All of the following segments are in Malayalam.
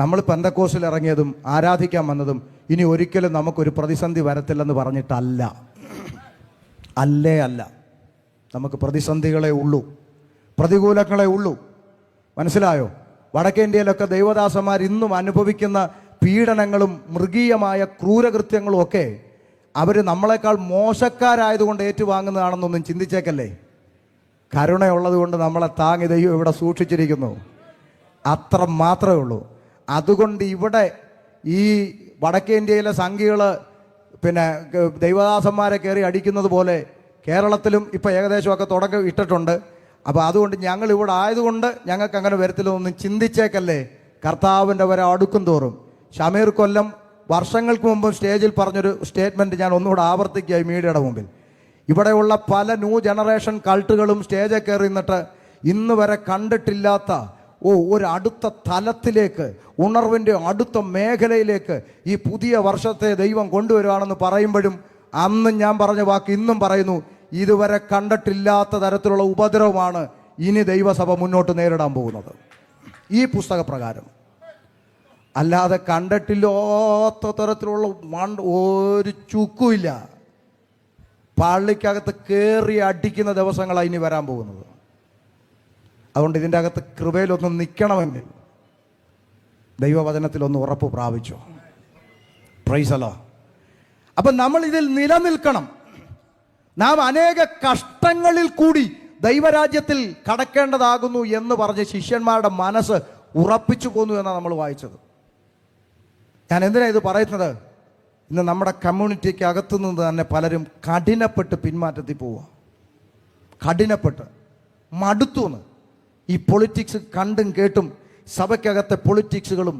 നമ്മൾ പെന്തക്കോസിൽ ഇറങ്ങിയതും ആരാധിക്കാൻ വന്നതും ഇനി ഒരിക്കലും നമുക്കൊരു പ്രതിസന്ധി വരത്തില്ലെന്ന് പറഞ്ഞിട്ടല്ല. അല്ലേ അല്ല. നമുക്ക് പ്രതിസന്ധികളെ ഉള്ളൂ. പ്രതികൂലങ്ങളെ ഉള്ളൂ. മനസ്സിലായോ? വടക്കേന്ത്യയിലൊക്കെ ദൈവദാസന്മാർ ഇന്നും അനുഭവിക്കുന്ന പീഡനങ്ങളും മൃഗീയമായ ക്രൂരകൃത്യങ്ങളും ഒക്കെ അവർ നമ്മളെക്കാൾ മോശക്കാരായതുകൊണ്ട് ഏറ്റുവാങ്ങുന്നതാണെന്നൊന്നും ചിന്തിച്ചേക്കല്ലേ? കരുണയുള്ളതുകൊണ്ട് നമ്മളെ താങ്ങി ദൈവം ഇവിടെ സൂക്ഷിച്ചിരിക്കുന്നു. അത്ര മാത്രമേ ഉള്ളൂ. അതുകൊണ്ട് ഇവിടെ ഈ വടക്കേ ഇന്ത്യയിലെ സംഘികൾ പിന്നെ ദൈവദാസന്മാരെ കയറി അടിക്കുന്നത് പോലെ കേരളത്തിലും ഇപ്പോൾ ഏകദേശമൊക്കെ തുടക്കം ഇട്ടിട്ടുണ്ട്. അപ്പോൾ അതുകൊണ്ട് ഞങ്ങൾ ഇവിടെ ആയതുകൊണ്ട് ഞങ്ങൾക്ക് അങ്ങനെ വരത്തില്ലെന്നൊന്നും ചിന്തിച്ചേക്കല്ലേ. കർത്താവിന്റെ വരെ അടുക്കും തോറും. ഷമീർ കൊല്ലം വർഷങ്ങൾക്ക് മുമ്പ് സ്റ്റേജിൽ പറഞ്ഞൊരു സ്റ്റേറ്റ്മെന്റ് ഞാൻ ഒന്നുകൂടെ ആവർത്തിക്കുക ഈ മീഡിയയുടെ മുമ്പിൽ. ഇവിടെയുള്ള പല ന്യൂ ജനറേഷൻ കൾട്ടുകളും സ്റ്റേജിൽ കയറി നിന്നിട്ട് ഇന്ന് വരെ കണ്ടിട്ടില്ലാത്ത ഓ ഒരു അടുത്ത തലത്തിലേക്ക് ഉണർവിന്റെ അടുത്ത മേഖലയിലേക്ക് ഈ പുതിയ വർഷത്തെ ദൈവം കൊണ്ടുവരുവാണെന്ന് പറയുമ്പോഴും അന്ന് ഞാൻ പറഞ്ഞ വാക്ക് ഇന്നും പറയുന്നു ഇതുവരെ കണ്ടിട്ടില്ലാത്ത തരത്തിലുള്ള ഉപദ്രവമാണ് ഇനി ദൈവസഭ മുന്നോട്ട് നേരിടാൻ പോകുന്നത്. ഈ പുസ്തകപ്രകാരം. അല്ലാതെ കണ്ടിട്ടില്ലാത്ത തരത്തിലുള്ള മണ്ട് ഒരു ചുക്കുമില്ല. പള്ളിക്കകത്ത് കയറി അടിക്കുന്ന ദിവസങ്ങളാണ് ഇനി വരാൻ പോകുന്നത്. അതുകൊണ്ട് ഇതിന്റെ അകത്ത് കൃപയിലൊന്ന് നിൽക്കണമെങ്കിൽ ദൈവവചനത്തിലൊന്ന് ഉറപ്പ് പ്രാപിച്ചു. പ്രൈസലോ അപ്പം നമ്മൾ ഇതിൽ നിലനിൽക്കണം. നാം അനേക കഷ്ടങ്ങളിൽ കൂടി ദൈവരാജ്യത്തിൽ കടക്കേണ്ടതാകുന്നു എന്ന് പറഞ്ഞ് ശിഷ്യന്മാരുടെ മനസ്സ് ഉറപ്പിച്ചു പോന്നു എന്നാണ് നമ്മൾ വായിച്ചത്. ഞാൻ എന്തിനാണ് ഇത് പറയുന്നത്? ഇന്ന് നമ്മുടെ കമ്മ്യൂണിറ്റിക്ക് അകത്തു നിന്ന് തന്നെ പലരും കഠിനപ്പെട്ട് പിന്മാറ്റത്തിൽ പോവുക. കഠിനപ്പെട്ട്. മടുത്തുന്ന് ഈ പൊളിറ്റിക്സ് കണ്ടും കേട്ടും സഭയ്ക്കകത്തെ പൊളിറ്റിക്സുകളും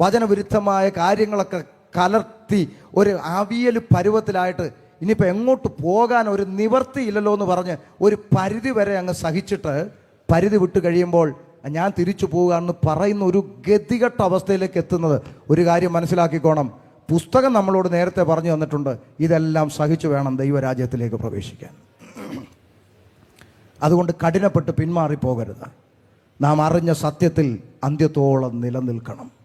വചനവിരുദ്ധമായ കാര്യങ്ങളൊക്കെ കലർത്തി ഒരു അവിയൽ പരുവത്തിലായിട്ട് ഇനിയിപ്പോൾ എങ്ങോട്ട് പോകാൻ ഒരു നിവർത്തിയില്ലല്ലോ എന്ന് പറഞ്ഞ് ഒരു പരിധി വരെ അങ്ങ് സഹിച്ചിട്ട് പരിധി വിട്ട് കഴിയുമ്പോൾ ഞാൻ തിരിച്ചു പോവുക എന്ന് പറയുന്ന ഒരു ഗതികെട്ട അവസ്ഥയിലേക്ക് എത്തുന്നത് ഒരു കാര്യം മനസ്സിലാക്കിക്കോണം. പുസ്തകം നമ്മളോട് നേരത്തെ പറഞ്ഞു തന്നിട്ടുണ്ട്. ഇതെല്ലാം സഹിച്ചു വേണം ദൈവരാജ്യത്തിലേക്ക് പ്രവേശിക്കാൻ. അതുകൊണ്ട് കഠിനപ്പെട്ട് പിന്മാറിപ്പോകരുത്. നാം അറിഞ്ഞ സത്യത്തിൽ അന്ത്യത്തോളം നിലനിൽക്കണം.